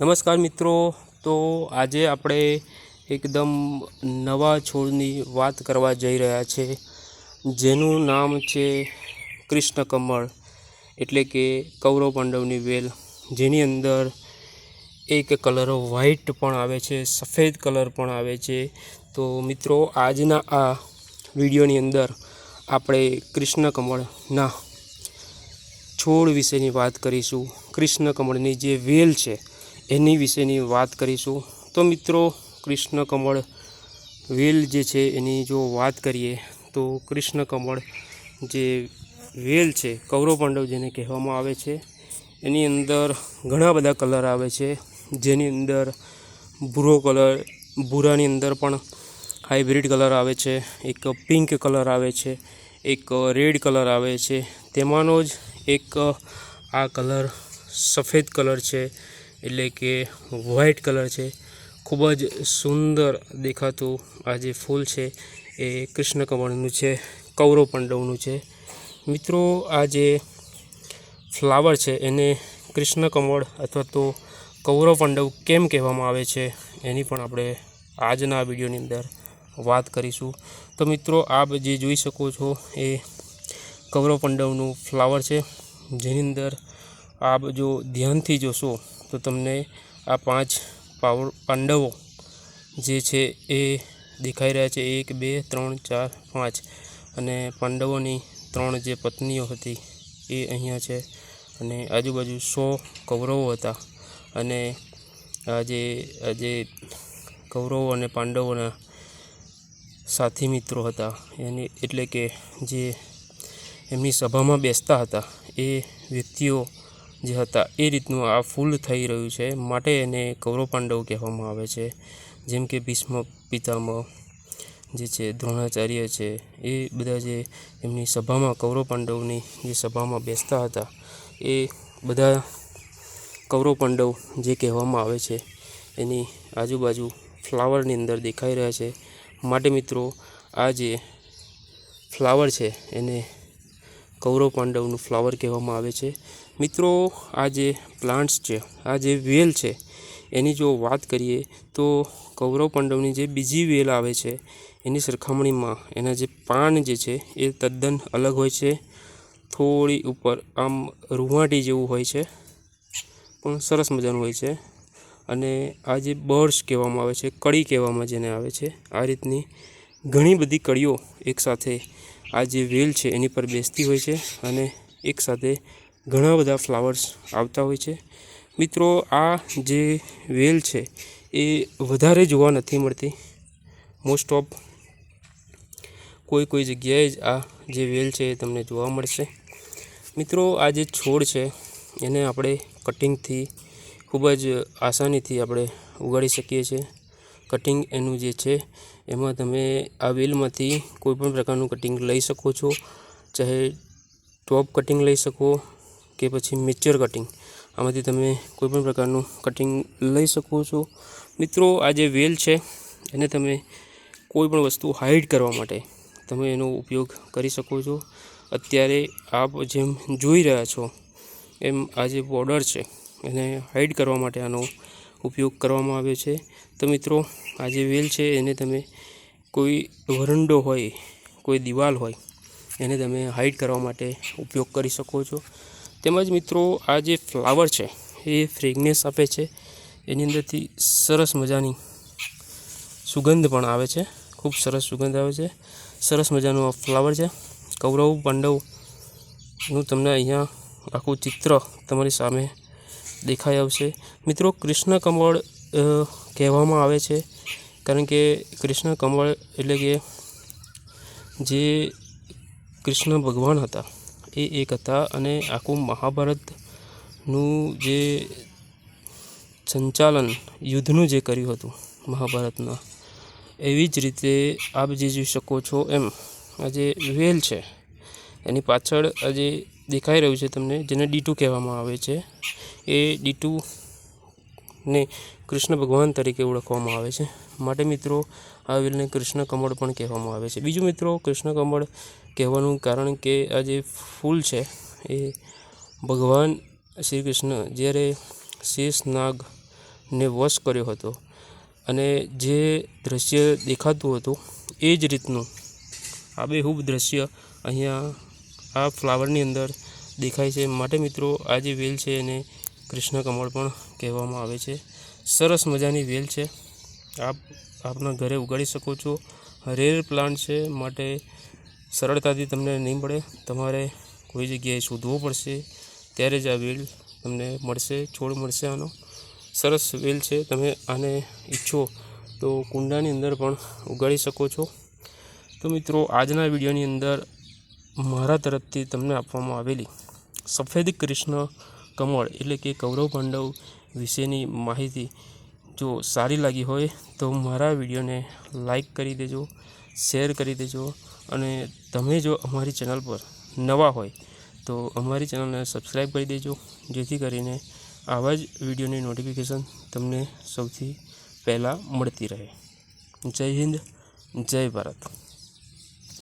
નમસ્કાર મિત્રો. તો આજે આપણે એકદમ નવા છોડની વાત કરવા જઈ રહ્યા છે. જેનું નામ છે કૃષ્ણ કમળ એટલે કે કૌરવ પાંડવની વેલ. જેની અંદર એક કલર વ્હાઈટ પણ આવે છે, સફેદ કલર પણ આવે છે. તો મિત્રો, આજના આ વિડીયોની અંદર આપણે કૃષ્ણ કમળના છોડ વિશેની વાત કરીશું. કૃષ્ણ કમળની જે વેલ છે એની વિશેની વાત કરીશું. તો મિત્રો કૃષ્ણ કમળ વેલ જે છે, એની જો વાત કરીએ, તો કૃષ્ણ કમળ જે વેલ છે, કૌરવ પાંડવ જેને કહેવામાં આવે છે, એની અંદર ઘણા બધા કલર આવે છે. જેની અંદર ભૂરો કલર, ભૂરાની અંદર પણ હાઇબ્રિડ કલર આવે છે, એક પિંક કલર આવે છે, એક રેડ કલર આવે છે. તેમાંનો જ એક આ કલર સફેદ કલર છે. એટલે કે વ્હાઇટ કલર છે. ખૂબ જ સુંદર દેખાતું આ જે ફૂલ છે એ કૃષ્ણ કમળનું છે કૌરવ પંડવનું છે. મિત્રો, આ જે ફ્લાવર છે એને કૃષ્ણ કમળ અથવા તો કૌરવ પંડવ કેમ કહેવામાં આવે છે એની પણ આપણે આજના વિડીયોની અંદર વાત કરીશું. તો મિત્રો, આપ જે જોઈ શકો છો એ કૌરવ પંડવનું ફ્લાવર છે. જેની અંદર આપ જો ધ્યાનથી જોશો તો તમને આ પાંચ પાવ, પાંડવો જે છે એ દેખાઈ રહ્યા છે. એક, બે, ત્રણ, ચાર, પાંચ. અને પાંડવોની ત્રણ જે પત્નીઓ હતી એ અહીંયા છે અને આજુબાજુ સો કૌરવો હતા. અને આજે આજે કૌરવો અને પાંડવોના સાથી મિત્રો હતા, એની એટલે કે જે એમની સભામાં બેસતા હતા, એ વ્યક્તિઓ જે હતા, એ રીતનું આ ફૂલ થઈ રહ્યું છે. માટે એને કૌરવ પાંડવ કહેવામાં આવે છે. જેમ કે ભીષ્મ પિતામહ જે છે, દ્રોણાચાર્ય છે, એ બધા જે એમની સભામાં, કૌરવ પાંડવની જે સભામાં બેસતા હતા, એ બધા કૌરવ પાંડવ જે કહેવામાં આવે છે, એની આજુબાજુ ફ્લાવરની અંદર દેખાઈ રહ્યા છે. માટે મિત્રો, આ જે ફ્લાવર છે, એને કૌરવ પાંડવનું ફ્લાવર કહેવામાં આવે છે. મિત્રો, આ જે પ્લાન્ટ્સ છે, આ જે વેલ છે, એની જો વાત કરીએ તો કૌરવ પાંડવની જે બીજી વેલ આવે છે, એની સરખામણીમાં એના જે પાન જે છે, એ તદ્દન અલગ હોય છે. થોડી ઉપર આમ રૂવાટી જેવું હોય છે, પણ સરસ મજાનું હોય છે. અને આ જે બર્ડ્સ કહેવામાં આવે છે, કળી કહેવામાં જેને આવે છે, આ રીતની ઘણી બધી કળીઓ એકસાથે આ જે વેલ છે એની પર બેસતી હોય છે અને એકસાથે ઘણા બધા ફ્લાવર્સ આવતા હોય છે. મિત્રો, આ જે વેલ છે એ વધારે જોવા નથી મળતી. મોસ્ટ ઓફ કોઈ કોઈ જગ્યાએ જ આ જે વેલ છે એ તમને જોવા મળશે. મિત્રો, આ જે છોડ છે એને આપણે કટિંગથી ખૂબ જ આસાનીથી આપણે ઉગાડી શકીએ છીએ. કટિંગ એનું જે છે એમાં તમે આ વેલમાંથી કોઈપણ પ્રકારનું કટિંગ લઈ શકો છો. ચાહે ટોપ કટિંગ લઈ શકો કે પછી મેચ્યોર કટિંગ આમાંથી તમે કોઈપણ પ્રકારનું કટિંગ લઈ શકો છો. મિત્રો, આ જે વેલ છે, એને તમે કોઈપણ વસ્તુ હાઈડ કરવા માટે તમે એનો ઉપયોગ કરી શકો છો. અત્યારે આપ જેમ જોઈ રહ્યા છો, એમ આ જે બોર્ડર છે, એને હાઈડ કરવા માટે આનો ઉપયોગ કરવામાં આવ્યો છે. તો મિત્રો, આ જે વેલ છે, એને તમે કોઈ વરંડો હોય, કોઈ દિવાલ હોય, એને તમે હાઈડ કરવા માટે ઉપયોગ કરી શકો છો. તેમજ મિત્રો, આ જે ફ્લાવર છે, એ ફ્રેગનેસ આપે છે. એની અંદરથી સરસ મજાની સુગંધ પણ આવે છે. ખૂબ સરસ સુગંધ આવે છે. સરસ મજાનું આ ફ્લાવર છે. કૌરવ પાંડવનું તમને અહીંયા આખું ચિત્ર તમારી સામે દેખાઈ આવશે. મિત્રો, કૃષ્ણ કમળ કહેવામાં આવે છે. કારણ કે કૃષ્ણ કમળ એટલે કે જે કૃષ્ણ ભગવાન હતા, એ એક હતા અને આખું મહાભારતનું જે સંચાલન, યુદ્ધનું જે કર્યું હતું મહાભારતના, એવી જ રીતે આપ જે જોઈ શકો છો એમ, આ જે વેલ છે, એની પાછળ આજે દેખાઈ રહ્યું છે તમને, જેને ડીટુ કહેવામાં આવે છે, એ ડીટુ ને કૃષ્ણ ભગવાન તરીકે ઓળખવામાં આવે છે. માટે મિત્રો, આ વેલને કૃષ્ણ કમળ પણ કહેવામાં આવે છે. બીજું મિત્રો, કૃષ્ણ કમળ કહેવાનું કારણ કે આ જે ફૂલ છે, એ ભગવાન શ્રી કૃષ્ણ જ્યારે શેષ નાગને વશ કર્યો હતો અને જે દ્રશ્ય દેખાતું હતું, એ જ રીતનું આબેહૂબ દ્રશ્ય અહીંયા આ ફ્લાવરની અંદર દેખાય છે. માટે મિત્રો, આ જે વેલ છે એને કૃષ્ણ કમળ પણ કહેવામાં આવે છે. સરસ મજાની વેલ છે. આપ આપના ઘરે ઉગાડી શકો છો. રેર પ્લાન્ટ છે માટે સરળતાથી તમને નહીં મળે. તમારે કોઈ જગ્યાએ શોધવો પડશે. ત્યારે જ આ વેલ તમને મળશે, છોડ મળશે આનો. સરસ વેલ છે. તમે આને ઈચ્છો તો કુંડાની અંદર પણ ઉગાડી શકો છો. તો મિત્રો, આજના વિડીયોની અંદર મારા તરફથી તમને આપવામાં આવેલી સફેદ કૃષ્ણ કમળ એટલે કે કૌરવ પાંડવ વિશેની માહિતી જો સારી લાગી હોય તો મારા વિડીયોને લાઈક કરી દેજો, શેર કરી દેજો અને તમે જો અમારી ચેનલ પર નવા હોય તો અમારી ચેનલને સબસ્ક્રાઈબ કરી દેજો, જેથી કરીને આવા જ વિડીયોની નોટિફિકેશન તમને સૌથી પહેલાં મળતી રહે. જય હિન્દ, જય ભારત.